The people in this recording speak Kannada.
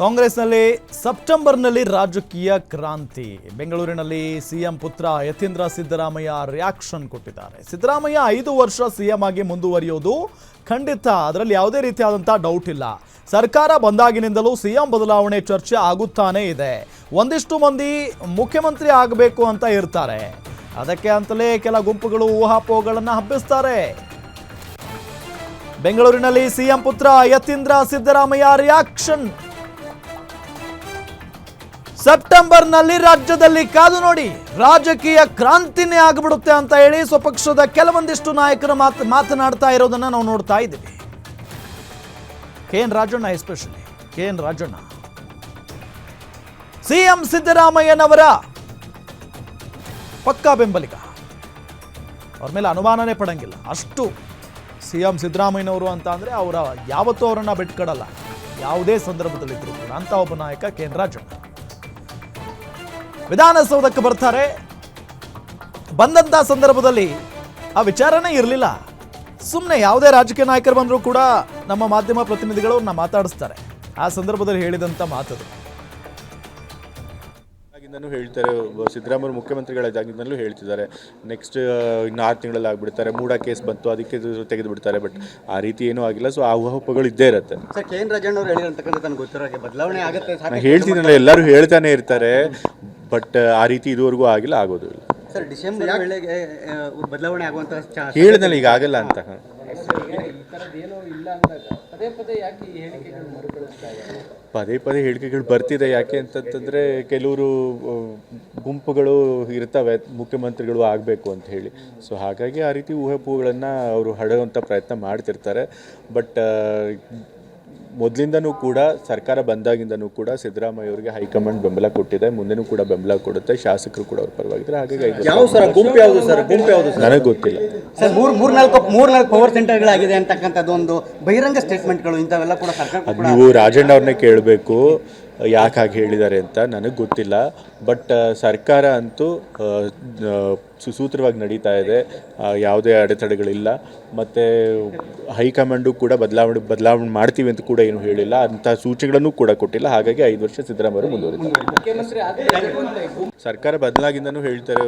ಕಾಂಗ್ರೆಸ್ನಲ್ಲಿ ಸೆಪ್ಟೆಂಬರ್ನಲ್ಲಿ ರಾಜಕೀಯ ಕ್ರಾಂತಿ. ಬೆಂಗಳೂರಿನಲ್ಲಿ ಸಿಎಂ ಪುತ್ರ ಯತೀಂದ್ರ ಸಿದ್ದರಾಮಯ್ಯ ರಿಯಾಕ್ಷನ್ ಕೊಟ್ಟಿದ್ದಾರೆ. ಸಿದ್ದರಾಮಯ್ಯ ಐದು ವರ್ಷ ಸಿಎಂ ಆಗಿ ಮುಂದುವರಿಯೋದು ಖಂಡಿತ. ಅದರಲ್ಲಿ ಯಾವುದೇ ರೀತಿಯಾದಂಥ ಡೌಟ್ ಇಲ್ಲ. ಸರ್ಕಾರ ಬಂದಾಗಿನಿಂದಲೂ ಸಿಎಂ ಬದಲಾವಣೆ ಚರ್ಚೆ ಆಗುತ್ತಾನೇ ಇದೆ. ಒಂದಿಷ್ಟು ಮಂದಿ ಮುಖ್ಯಮಂತ್ರಿ ಆಗಬೇಕು ಅಂತ ಇರ್ತಾರೆ. ಅದಕ್ಕೆ ಅಂತಲೇ ಕೆಲ ಗುಂಪುಗಳು ಊಹಾಪೋಹಗಳನ್ನು ಹಬ್ಬಿಸ್ತಾರೆ. ಬೆಂಗಳೂರಿನಲ್ಲಿ ಸಿಎಂ ಪುತ್ರ ಯತೀಂದ್ರ ಸಿದ್ದರಾಮಯ್ಯ ರಿಯಾಕ್ಷನ್ ಸೆಪ್ಟೆಂಬರ್ನಲ್ಲಿ ರಾಜ್ಯದಲ್ಲಿ ಕಾದು ನೋಡಿ ರಾಜಕೀಯ ಕ್ರಾಂತಿನೇ ಆಗಿಬಿಡುತ್ತೆ ಅಂತ ಹೇಳಿ ಸ್ವಪಕ್ಷದ ಕೆಲವೊಂದಿಷ್ಟು ನಾಯಕರು ಮಾತು ಮಾತನಾಡ್ತಾ ಇರೋದನ್ನ ನಾವು ನೋಡ್ತಾ ಇದ್ದೀವಿ. K N Rajanna especially K N Rajanna. CM ಸಿದ್ದರಾಮಯ್ಯನವರ ಪಕ್ಕಾ ಬೆಂಬಲಿಗ. ಅವ್ರ ಮೇಲೆ ಅನುಮಾನನೇ ಪಡಂಗಿಲ್ಲ. ಅಷ್ಟು ಸಿ ಎಂ ಸಿದ್ದರಾಮಯ್ಯನವರು ಅಂತ ಅಂದರೆ ಅವರ ಯಾವತ್ತೂ ಅವರನ್ನು ಬಿಟ್ಕೊಡಲ್ಲ. ಯಾವುದೇ ಸಂದರ್ಭದಲ್ಲಿದ್ದರೂ ಕೂಡ ಅಂತ ಒಬ್ಬ ನಾಯಕ ಕೆ ಎನ್ ರಾಜಣ್ಣ. ವಿಧಾನಸೌಧಕ್ಕೆ ಬರ್ತಾರೆ. ಬಂದಂಥ ಸಂದರ್ಭದಲ್ಲಿ ಆ ವಿಚಾರನೇ ಇರಲಿಲ್ಲ. ಸುಮ್ಮನೆ ಯಾವುದೇ ರಾಜಕೀಯ ನಾಯಕರು ಬಂದರೂ ಕೂಡ ನಮ್ಮ ಮಾಧ್ಯಮ ಪ್ರತಿನಿಧಿಗಳು ಅವ್ರನ್ನ ಮಾತಾಡಿಸ್ತಾರೆ. ಆ ಸಂದರ್ಭದಲ್ಲಿ ಹೇಳಿದಂಥ ಮಾತದು. ಆಗಿಂದನೂ ಹೇಳ್ತಾರೆ ಸಿದ್ದರಾಮಯ್ಯ ಮುಖ್ಯಮಂತ್ರಿಗಳ ಮುಖ್ಯಮಂತ್ರಿಗಳಿದ್ದಾಗಿಂದಲೂ ಹೇಳ್ತಿದ್ದಾರೆ. ನೆಕ್ಸ್ಟ್ ಇನ್ನು ಆರು ತಿಂಗಳಲ್ಲಿ ಆಗಿಬಿಡ್ತಾರೆ. ಮೂಡ ಕೇಸ್ ಬಂತು ಅದಕ್ಕೆ ತೆಗೆದು ಬಿಡ್ತಾರೆ ಬಟ್ ಆ ರೀತಿ ಏನೂ ಆಗಿಲ್ಲ. ಸೊ ಆ ಊಹಾಪೋಹಗಳು ಇದ್ದೇ ಇರುತ್ತೆ. Sir K. ಎನ್. ರಾಜಣ್ಣ ಅವರು ಹೇಳಿರ್ತಕ್ಕಂಥ ನನಗೆ ಗೊತ್ತಿರೋ ಹಾಗೆ ಬದಲಾವಣೆ ಆಗುತ್ತೆ ನಾನು ಹೇಳ್ತೀನಲ್ಲ ಎಲ್ಲರೂ ಹೇಳ್ತಾನೆ ಇರ್ತಾರೆ. ಬಟ್ ಆ ರೀತಿ ಇದುವರೆಗೂ ಆಗಿಲ್ಲ ಆಗೋದು ಇಲ್ಲ ಸರ್ ಡಿಸೆಂಬರ್ ವೇಳೆಗೆ ಬದಲಾವಣೆ ಆಗುವಂತ ಚಾ- ಹೇಳಿದ್ನಲ್ಲ ಈಗ ಆಗಲ್ಲ ಅಂತ. ಪದೇ ಪದೇ ಹೇಳಿಕೆಗಳು ಬರ್ತಿದೆ. ಯಾಕೆ ಅಂತಂತಂದ್ರೆ ಕೆಲವರು ಆ, ಗುಂಪುಗಳು ಇರ್ತವೆ ಮುಖ್ಯಮಂತ್ರಿಗಳು ಆಗಬೇಕು ಅಂತ ಹೇಳಿ. ಸೊ ಹಾಗಾಗಿ ಆ ರೀತಿ ಊಹಾಪೋಹಗಳನ್ನು ಅವರು ಹಡೆಯುವಂಥ ಪ್ರಯತ್ನ ಮಾಡ್ತಿರ್ತಾರೆ. ಬಟ್ ಮೊದಲಿಂದನೂ ಕೂಡ ಸರ್ಕಾರ ಬಂದಾಗಿಂದನೂ ಕೂಡ ಸಿದ್ದರಾಮಯ್ಯ ಅವರಿಗೆ ಹೈಕಮಾಂಡ್ ಬೆಂಬಲ ಕೊಟ್ಟಿದೆ. ಮುಂದೆನೂ ಕೂಡ ಬೆಂಬಲ ಕೊಡುತ್ತೆ. ಶಾಸಕರು ಕೂಡ ಅವ್ರ ಪರವಾಗಿದ್ದಾರೆ ಹಾಗಾಗಿ ಐದು ಯಾವ ಸರ್? ಗುಂಪು ಯಾವುದು ಸರ್? ಗುಂಪು ಯಾವುದು ಸರ್? ನನಗೆ ಗೊತ್ತಿಲ್ಲ. ಸರ್ ಮೂರ್ ಮೂರ್ನಾಲ್ಕು ಮೂರ್ನಾಲ್ಕು ಪವರ್ ಸೆಂಟರ್ಗಳಾಗಿದೆ ಅಂತಕ್ಕಂಥದ್ದು ಒಂದು ಬಹಿರಂಗ ಸ್ಟೇಟ್ಮೆಂಟ್ಗಳು ಇಂಥವೆಲ್ಲ ಕೂಡ ಸರ್ಕಾರ ನೀವು ರಾಜಣ್ಣ ಅವ್ರನ್ನೇ ಕೇಳಬೇಕು. ಯಾಕೆ ಹಾಗೆ ಹೇಳಿದ್ದಾರೆ ಅಂತ ನನಗೆ ಗೊತ್ತಿಲ್ಲ. ಬಟ್ ಸರ್ಕಾರ ಅಂತೂ ಸುಸೂತ್ರವಾಗಿ ನಡೀತಾ ಇದೆ. ಯಾವುದೇ ಅಡೆತಡೆಗಳಿಲ್ಲ. ಮತ್ತು ಹೈಕಮಾಂಡು ಕೂಡ ಬದಲಾವಣೆ ಬದಲಾವಣೆ ಮಾಡ್ತೀವಿ ಅಂತ ಕೂಡ ಏನು ಹೇಳಿಲ್ಲ. ಅಂಥ ಸೂಚನೆಗಳನ್ನು ಕೂಡ ಕೊಟ್ಟಿಲ್ಲ. ಹಾಗಾಗಿ ಐದು ವರ್ಷ ಸಿದ್ದರಾಮಯ್ಯ ಮುಂದುವರಿತಾರೆ ಸರ್ಕಾರ ಬದಲಾಗಿಂದನೂ ಹೇಳ್ತಾರೆ.